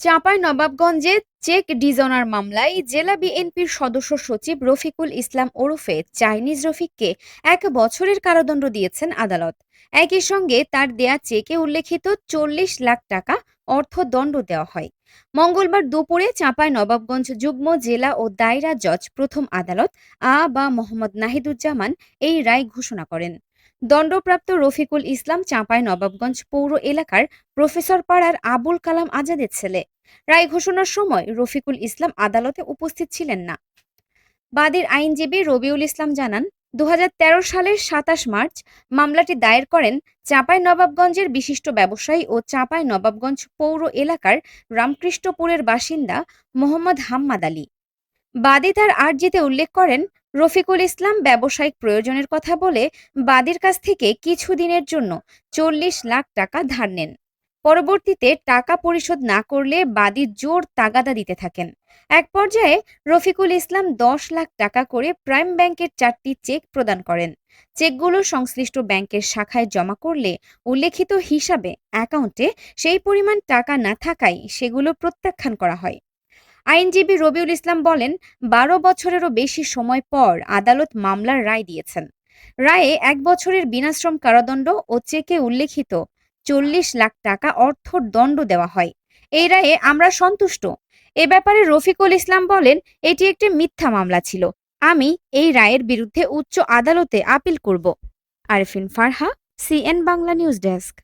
Chapai নবাবগঞ্জে check dishonour মামলায় জেলা বিএনপির সদস্য সচিব রফিকুল ইসলাম ওরফে চাইনিজ রফিককে এক বছরের কারাদণ্ড দিয়েছেন আদালত। একই সঙ্গে তার দেয়া চেকে উল্লেখিত চল্লিশ লাখ টাকা অর্থদণ্ড দেওয়া হয়। মঙ্গলবার দুপুরে চাঁপাই নবাবগঞ্জ যুগ্ম জেলা ও দায়রা জজ প্রথম আদালত আ বা মোহাম্মদ নাহিদুজ্জামান এই রায় ঘোষণা করেন। দণ্ডপ্রাপ্ত রফিকুল ইসলাম চাঁপাই নবাবগঞ্জ পৌর এলাকার প্রফেসর পাড়ার আবুল কালাম আজাদের ছেলে। রায় ঘোষণার সময় রফিকুল ইসলাম আদালতে উপস্থিত ছিলেন না। বাদীর আইনজীবী রবিউল ইসলাম জানান দু হাজার তেরো সালের সাতাশ মার্চ মামলাটি দায়ের করেন চাঁপাই নবাবগঞ্জের বিশিষ্ট ব্যবসায়ী ও চাঁপাই নবাবগঞ্জ পৌর এলাকার রামকৃষ্ণপুরের বাসিন্দা মোহাম্মদ হাম্মাদ আলী। বাদী তার আর্জিতে উল্লেখ করেন রফিকুল ইসলাম ব্যবসায়িক প্রয়োজনের কথা বলে বাদীর কাছ থেকে কিছুদিনের জন্য চল্লিশ লাখ টাকা ধার নেন। পরবর্তীতে টাকা পরিশোধ না করলে বাদী জোর তাগাদা দিতে থাকেন। এক পর্যায়ে রফিকুল ইসলাম দশ লাখ টাকা করে প্রাইম ব্যাংকের চারটি চেক প্রদান করেন। চেকগুলো সংশ্লিষ্ট ব্যাংকের শাখায় জমা করলে উল্লেখিত হিসাবে অ্যাকাউন্টে সেই পরিমাণ টাকা না থাকায় সেগুলো প্রত্যাখ্যান করা হয়। আইনজীবী রবিউল ইসলাম বলেন, বারো বছরেরও বেশি সময় পর আদালত মামলার রায় দিয়েছেন। রায়ে এক বছরের বিনাশ্রম কারাদণ্ড ও চেকে উল্লেখিত চল্লিশ লাখ টাকা অর্থদণ্ড দেওয়া হয়। এই রায়ে আমরা সন্তুষ্ট। এ ব্যাপারে রফিকুল ইসলাম বলেন, এটি একটি মিথ্যা মামলা ছিল। আমি এই রায়ের বিরুদ্ধে উচ্চ আদালতে আপিল করব। Arfin Farha, CN Bangla news desk.